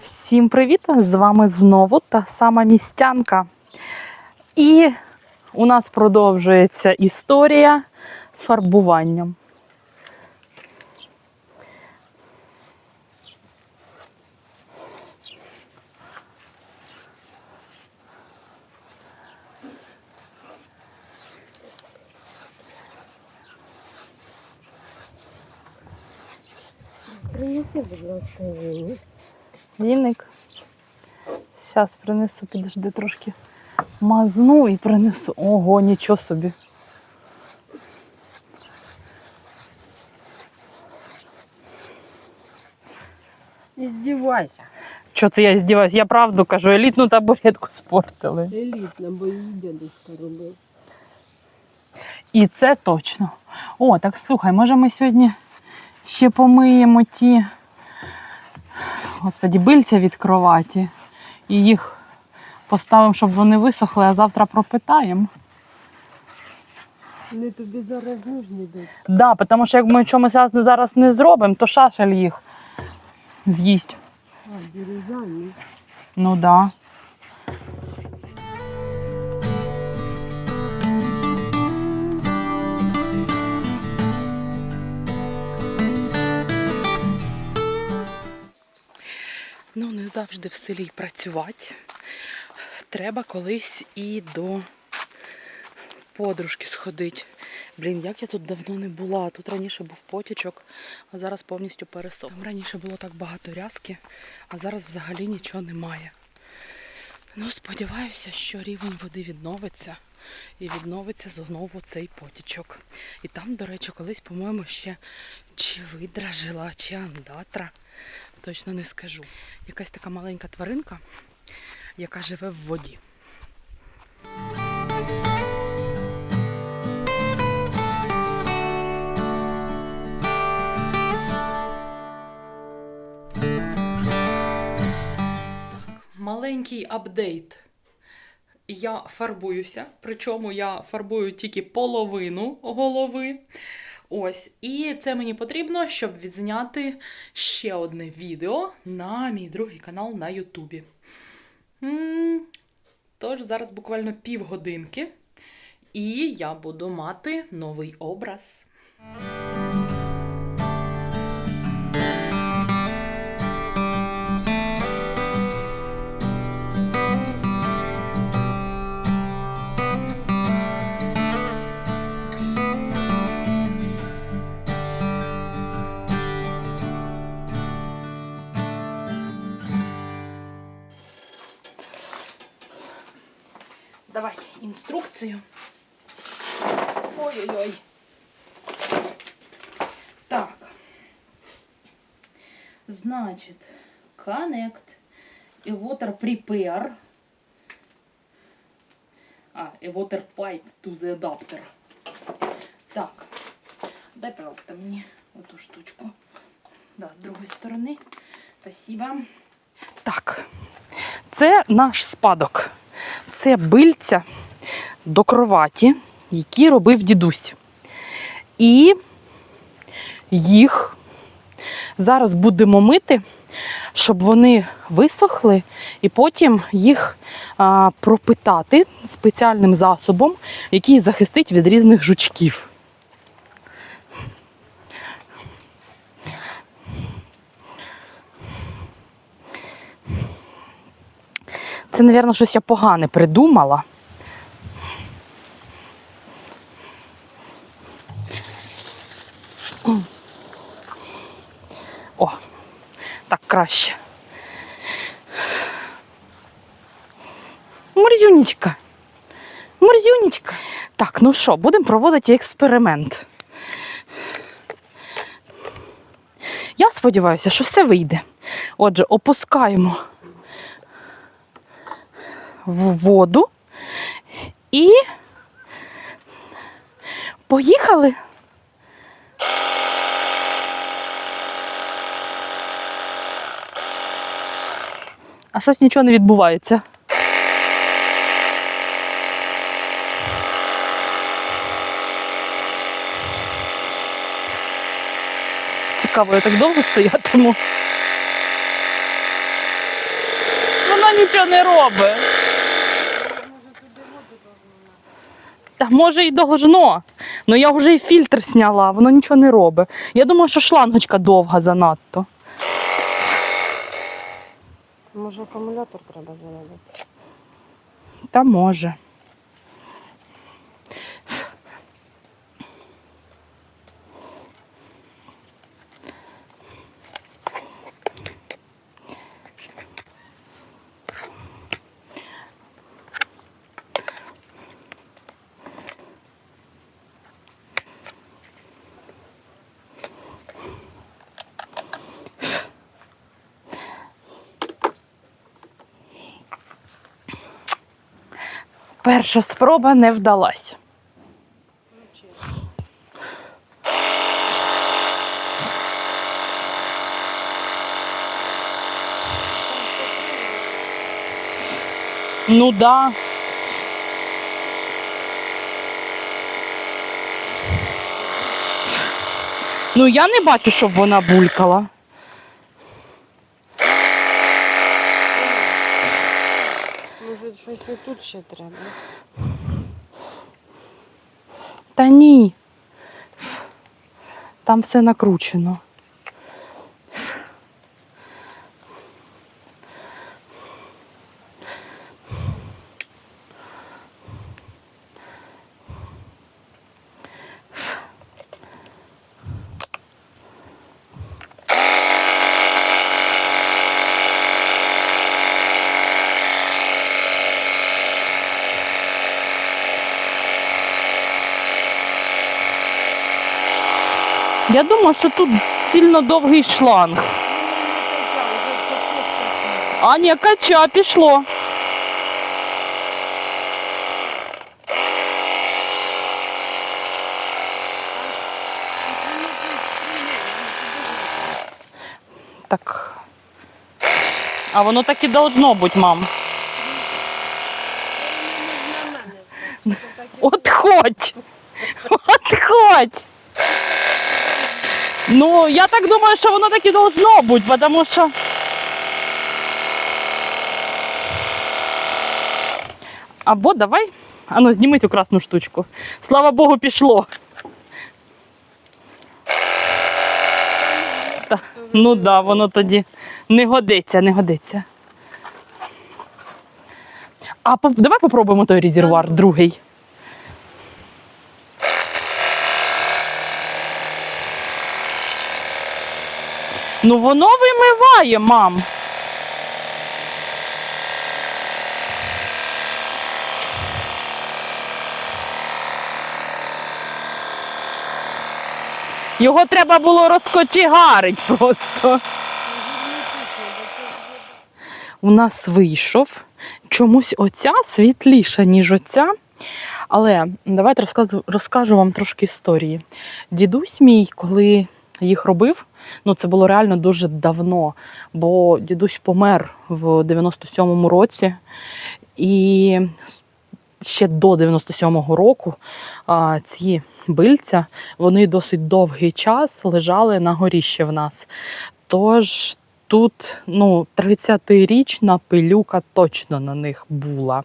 Всім привіт! З вами знову та сама містянка. І у нас продовжується історія з фарбуванням. Принеси, будь ласка, віник. Віник. Зараз принесу, підожди трошки мазну і принесу. Ого, нічого собі. Издевайся. Що це я здіваюсь? Я правду кажу, елітну табуретку спортили. Елітно, бо її дядечка робив. І це точно. О, так слухай, може ми сьогодні ще помиємо ті господі, бильця від кроваті і їх поставимо, щоб вони висохли, а завтра пропитаємо. Вони тобі зараз нужні дать. Да, тому що як ми чомусь зараз- не зробимо, то шашель їх з'їсть. А, дерев'яні. Ну да. Завжди в селі працювати. Треба колись і до подружки сходити. Блін, як я тут давно не була. Тут раніше був потічок, а зараз повністю пересох. Там раніше було так багато рязки, а зараз взагалі нічого немає. Ну, сподіваюся, що рівень води відновиться і відновиться знову цей потічок. І там, до речі, колись, по-моєму, ще чи видра жила, чи андатра. Точно не скажу. Якась така маленька тваринка, яка живе в воді. Маленький апдейт. Я фарбуюся, причому я фарбую тільки половину голови. Ось, і це мені потрібно, щоб відзняти ще одне відео на мій другий канал на Ютубі. Тож зараз буквально півгодинки, і я буду мати новий образ. Давайте інструкцію. Ой-ой-ой. Так. Значит, connect и water prepare. А, и water pipe to the adapter. Так. Дай, пожалуйста, мне эту штучку. Да, с другой стороны. Спасибо. Так. Це наш спадок. Це бильця до кроваті, які робив дідусь. І їх зараз будемо мити, щоб вони висохли, і потім їх пропитати спеціальним засобом, який захистить від різних жучків. Це, мабуть, щось я погане придумала. О, так краще. Морзюнечка. Морзюнечка. Так, ну що, будемо проводити експеримент. Я сподіваюся, що все вийде. Отже, опускаємо в воду і поїхали. А щось нічого не відбувається. Цікаво, я так довго стоятиму. нічого не робить. Та може і должно. Ну я вже і фільтр зняла, воно нічого не робить. Я думаю, що шлангочка довга занадто. Може акумулятор треба зарядити? Та може. Перша спроба не вдалась. Ну да. Ну я не бачу, щоб вона булькала. Може щось і тут ще треба? Та ні. Там все накручено. Я думаю, що тут сильно довгий шланг. А ні, кача пішло. Так. А воно так і должно бути, мам. От хоть. Ну, я так думаю, що воно так і должно бути, тому що. Або давай. Ану, зніми цю красну штучку. Слава Богу, пішло. Та, ну так, да, воно тоді не годиться, не годиться. А по- давай попробуємо той резервуар, другий. Ну воно вимиває, мам. Його треба було розкочегарить просто. У нас вийшов чомусь оця світліша, ніж оця. Але давайте розкажу, розкажу вам трошки історії. Дідусь мій, коли їх робив, ну це було реально дуже давно, бо дідусь помер в 97-му році, і ще до 97-го року а, ці бильця вони досить довгий час лежали на горіще в нас. Тож тут ну, 30-річна пилюка точно на них була.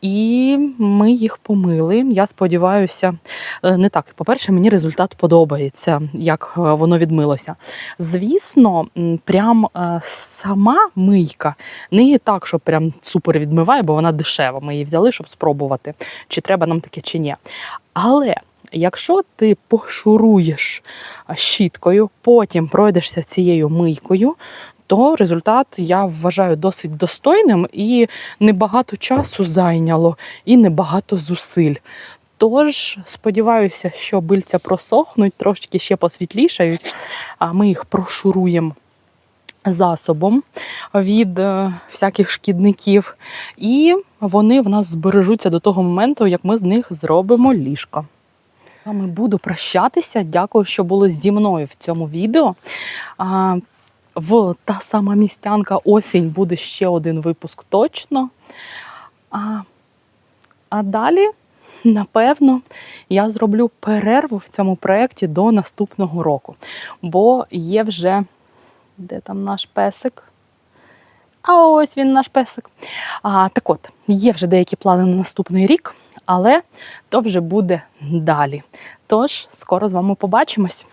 І ми їх помили. Я сподіваюся, е, не так. По-перше, мені результат подобається, як е, воно відмилося. Звісно, прям е, сама мийка не так, що прям супер відмиває, бо вона дешева. Ми її взяли, щоб спробувати, чи треба нам таке, чи ні. Але якщо ти пошуруєш щіткою, потім пройдешся цією мийкою, то результат я вважаю досить достойним і небагато часу зайняло, і небагато зусиль. Тож сподіваюся, що бильця просохнуть, трошки ще посвітлішають, а ми їх прошуруємо засобом від е, всяких шкідників, і вони в нас збережуться до того моменту, як ми з них зробимо ліжко. Вами буду прощатися. Дякую, що були зі мною в цьому відео. В та сама містянка осінь буде ще один випуск точно. А, а далі, напевно, я зроблю перерву в цьому проєкті до наступного року. Бо є вже де там наш песик? А ось він наш песик. А, так от, є вже деякі плани на наступний рік, але то вже буде далі. Тож, скоро з вами побачимось.